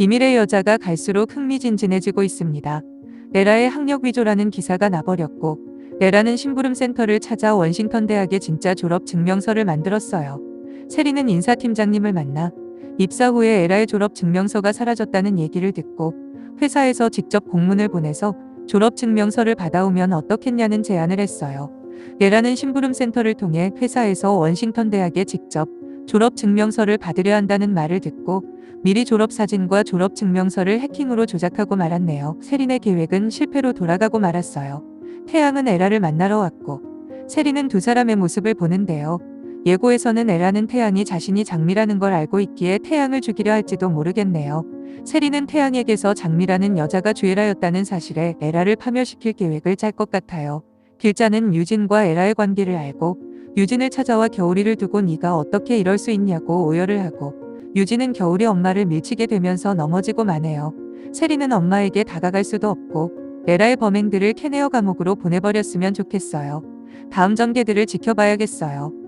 비밀의 여자가 갈수록 흥미진진해지고 있습니다. 레라의 학력 위조라는 기사가 나버렸고 레라는 심부름 센터를 찾아 원싱턴 대학의 진짜 졸업 증명서를 만들었어요. 세리는 인사팀장님을 만나 입사 후에 에라의 졸업 증명서가 사라졌다는 얘기를 듣고 회사에서 직접 공문을 보내서 졸업 증명서를 받아오면 어떻겠냐는 제안을 했어요. 레라는 심부름 센터를 통해 회사에서 원싱턴 대학에 직접 졸업 증명서를 받으려 한다는 말을 듣고 미리 졸업 사진과 졸업 증명서를 해킹으로 조작하고 말았네요. 세린의 계획은 실패로 돌아가고 말았어요. 태양은 에라를 만나러 왔고 세린은 두 사람의 모습을 보는데요. 예고에서는 에라는 태양이 자신이 장미라는 걸 알고 있기에 태양을 죽이려 할지도 모르겠네요. 세린은 태양에게서 장미라는 여자가 주애라였다는 사실에 에라를 파멸시킬 계획을 짤 것 같아요. 길자는 유진과 에라의 관계를 알고 유진을 찾아와 겨울이를 두고 네가 어떻게 이럴 수 있냐고 오열을 하고 유진은 겨울이 엄마를 밀치게 되면서 넘어지고 마네요. 세리는 엄마에게 다가갈 수도 없고 레라의 범행들을 캐네어 감옥으로 보내버렸으면 좋겠어요. 다음 전개들을 지켜봐야겠어요.